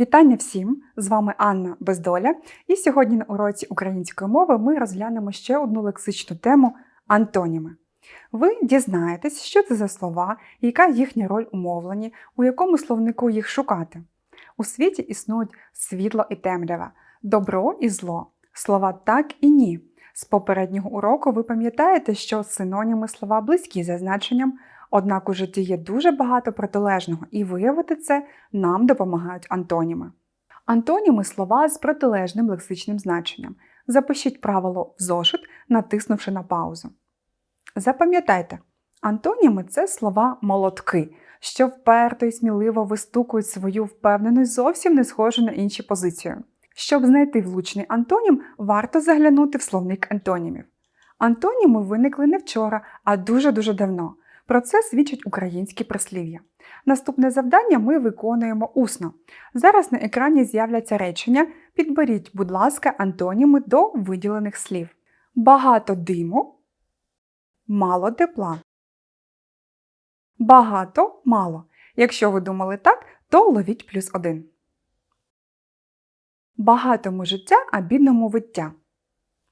Вітання всім! З вами Анна Бездоля, і сьогодні на уроці української мови ми розглянемо ще одну лексичну тему антоніми. Ви дізнаєтесь, що це за слова, яка їхня роль у мовленні, у якому словнику їх шукати. У світі існують світло і темрява, добро і зло, слова так і ні. З попереднього уроку ви пам'ятаєте, що синоніми слова близькі за значенням, однак у житті є дуже багато протилежного, і виявити це нам допомагають антоніми. Антоніми слова з протилежним лексичним значенням. Запишіть правило в зошит, натиснувши на паузу. Запам'ятайте, антоніми це слова молотки, що вперто і сміливо вистукують свою впевненість зовсім не схожу на інші позиції. Щоб знайти влучний антонім, варто заглянути в словник антонімів. Антоніми виникли не вчора, а дуже-дуже давно. Про це свідчать українські прислів'я. Наступне завдання ми виконуємо усно. Зараз на екрані з'являться речення. Підберіть, будь ласка, антоніми до виділених слів. Багато диму, мало тепла. Багато мало. Якщо ви думали так, то ловіть плюс один. Багатому життя, а бідному виття.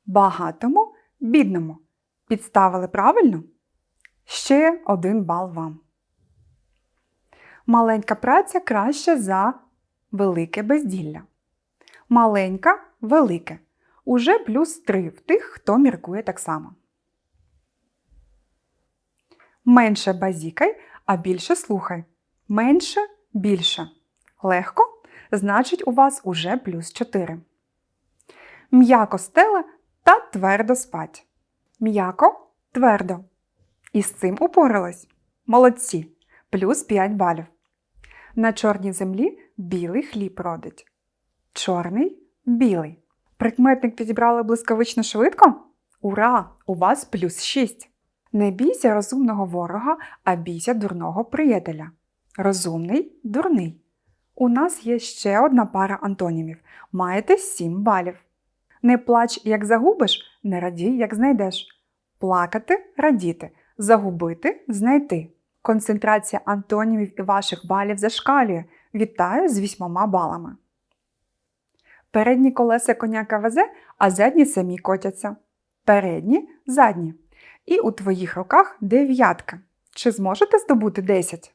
Багатому бідному. Підставили правильно? Ще один бал вам. Маленька праця краще за велике безділля. Маленька велике. Уже плюс 3 в тих, хто міркує так само. Менше базікай, а більше слухай. Менше більше. Легко? Значить, у вас уже плюс 4. М'яко стеле та твердо спать. М'яко твердо. І з цим упорались. Молодці. Плюс 5 балів. На чорній землі білий хліб родить. Чорний білий. Прикметник підібрали блискавично швидко? Ура! У вас плюс 6. Не бійся розумного ворога, а бійся дурного приятеля. Розумний дурний. У нас є ще одна пара антонімів. Маєте 7 балів. Не плач, як загубиш, не радій, як знайдеш. Плакати радіти, загубити знайти. Концентрація антонімів і ваших балів зашкалює. Вітаю з вісьмома балами. Передні колеса коняка везе, а задні самі котяться. Передні задні. І у твоїх руках дев'ятка. Чи зможете здобути 10?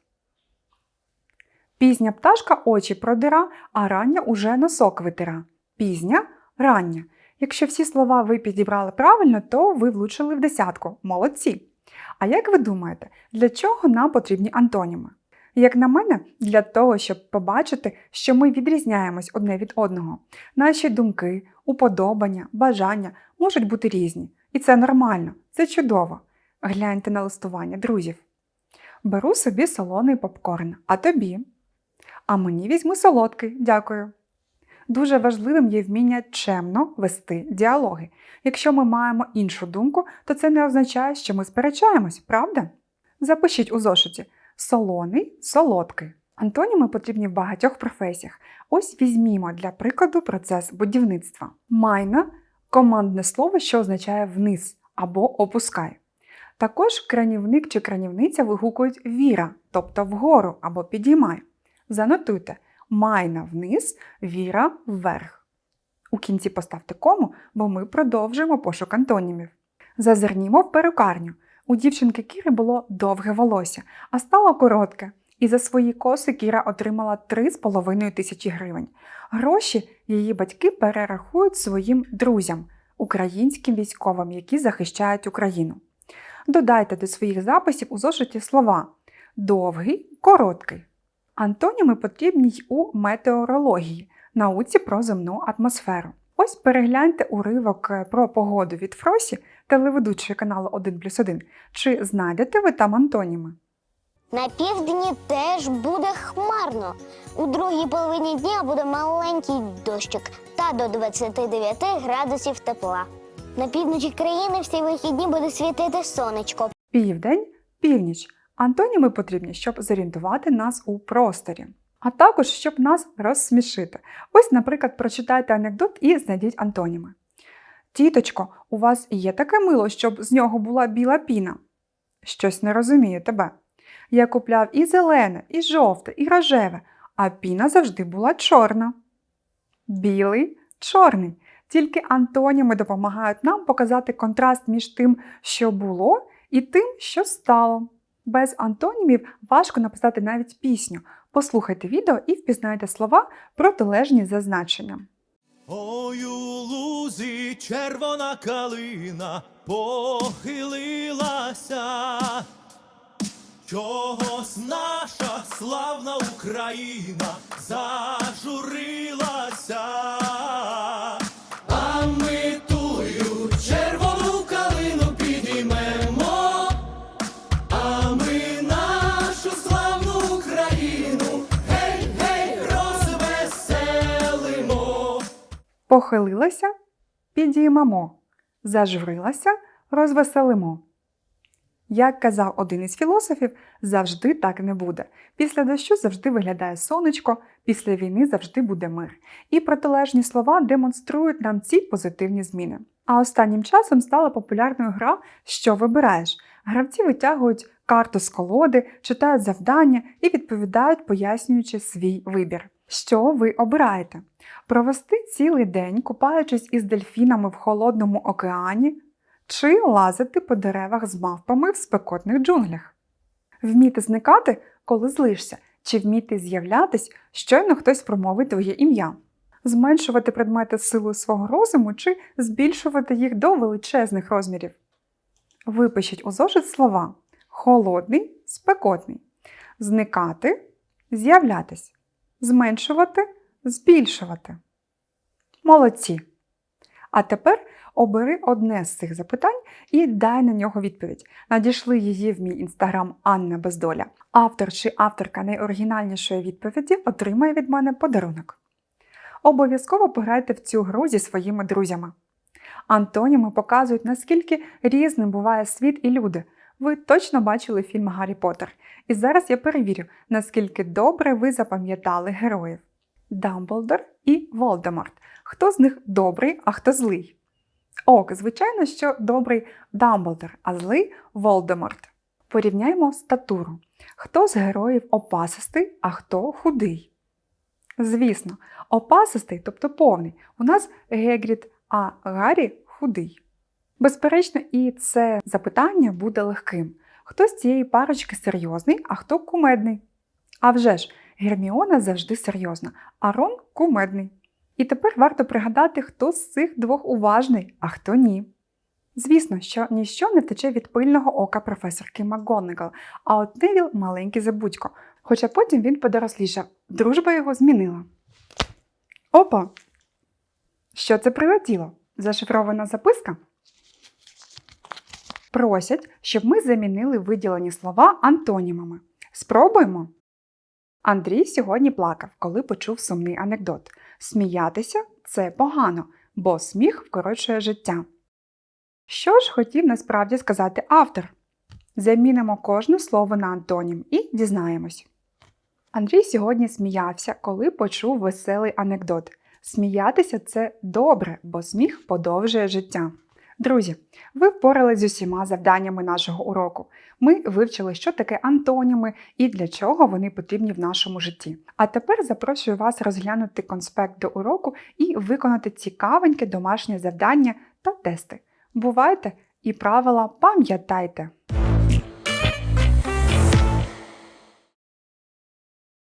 Пізня пташка очі продира, а рання уже носок витира. Пізня рання. Якщо всі слова ви підібрали правильно, то ви влучили в десятку. Молодці! А як ви думаєте, для чого нам потрібні антоніми? Як на мене, для того, щоб побачити, що ми відрізняємось одне від одного. Наші думки, уподобання, бажання можуть бути різні. І це нормально, це чудово. Гляньте на листування друзів. Беру собі солоний попкорн, а тобі. А мені візьми солодкий, дякую. Дуже важливим є вміння чемно вести діалоги. Якщо ми маємо іншу думку, то це не означає, що ми сперечаємось, правда? Запишіть у зошиті солоний, солодкий. Антоніми потрібні в багатьох професіях. Ось візьмімо для прикладу процес будівництва. Майна командне слово, що означає вниз або опускай. Також кранівник чи кранівниця вигукують віра, тобто вгору або підіймай. Занотуйте майна вниз, віра вверх. У кінці поставте кому, бо ми продовжуємо пошук антонімів. Зазирнімо в перукарню. У дівчинки Кіри було довге волосся, а стало коротке. І за свої коси Кіра отримала 3,5 тисячі гривень. Гроші її батьки перерахують своїм друзям, українським військовим, які захищають Україну. Додайте до своїх записів у зошиті слова довгий, короткий. Антоніми потрібні й у метеорології, науці про земну атмосферу. Ось перегляньте уривок е, про погоду від Фросі, телеведучої каналу 1 плюс 1. Чи знайдете ви там антоніми? На півдні теж буде хмарно. У другій половині дня буде маленький дощик та до 29 градусів тепла. На півночі країни всі вихідні буде світити сонечко. Південь, північ. Антоніми потрібні, щоб зорієнтувати нас у просторі, а також щоб нас розсмішити. Ось, наприклад, прочитайте анекдот і знайдіть антоніми. Тіточко, у вас є таке мило, щоб з нього була біла піна? Щось не розумію тебе. Я купляв і зелене, і жовте, і рожеве, а піна завжди була чорна. Білий чорний. Тільки антоніми допомагають нам показати контраст між тим, що було, і тим, що стало. Без антонімів важко написати навіть пісню. Послухайте відео і впізнайте слова протилежні за значенням. Ой, у лузі червона калина похилилася. Чогось наша славна Україна зажурилася. Похилилася, підіймемо, зажурилася, розвеселимо. Як казав один із філософів, завжди так не буде. Після дощу завжди виглядає сонечко, після війни завжди буде мир. І протилежні слова демонструють нам ці позитивні зміни. А останнім часом стала популярною гра Що вибираєш? Гравці витягують карту з колоди, читають завдання і відповідають, пояснюючи свій вибір. Що ви обираєте? Провести цілий день, купаючись із дельфінами в холодному океані, чи лазити по деревах з мавпами в спекотних джунглях. Вміти зникати, коли злишся, чи вміти з'являтись, щойно хтось промовить твоє ім'я. Зменшувати предмети силою свого розуму чи збільшувати їх до величезних розмірів. Випишіть у зошит слова холодний, спекотний, зникати, з'являтись, зменшувати, збільшувати. Молодці! А тепер обери одне з цих запитань і дай на нього відповідь. Надійшли її в мій інстаграм Анна Бездоля. Автор чи авторка найоригінальнішої відповіді отримає від мене подарунок. Обов'язково пограйте в цю гру зі своїми друзями. Антоніми показують, наскільки різним буває світ і люди. Ви точно бачили фільм Гаррі Поттер. І зараз я перевірю, наскільки добре ви запам'ятали героїв. Дамблдор і Волдеморт. Хто з них добрий, а хто злий? Ок, звичайно, що добрий Дамблдор, а злий Волдеморт. Порівняймо статуру. Хто з героїв опасистий, а хто худий? Звісно, опасистий, тобто повний, у нас Гегрід, а Гаррі худий. Безперечно, і це запитання буде легким. Хто з цієї парочки серйозний, а хто кумедний? А вже ж, Герміона завжди серйозна, а Рон кумедний. І тепер варто пригадати, хто з цих двох уважний, а хто ні. Звісно, що ніщо не втече від пильного ока професорки МакГонагал, а от Невіл маленький забудько, хоча потім він подорослішав, дружба його змінила. Опа! Що це прилетіло? Зашифрована записка? Просять, щоб ми замінили виділені слова антонімами. Спробуємо. Андрій сьогодні плакав, коли почув сумний анекдот. Сміятися це погано, бо сміх вкорочує життя. Що ж хотів насправді сказати автор? Замінимо кожне слово на антонім і дізнаємось. Андрій сьогодні сміявся, коли почув веселий анекдот. Сміятися це добре, бо сміх подовжує життя. Друзі, ви впорались з усіма завданнями нашого уроку. Ми вивчили, що таке антоніми і для чого вони потрібні в нашому житті. А тепер запрошую вас розглянути конспект до уроку і виконати цікавеньке домашнє завдання та тести. Бувайте і правила пам'ятайте!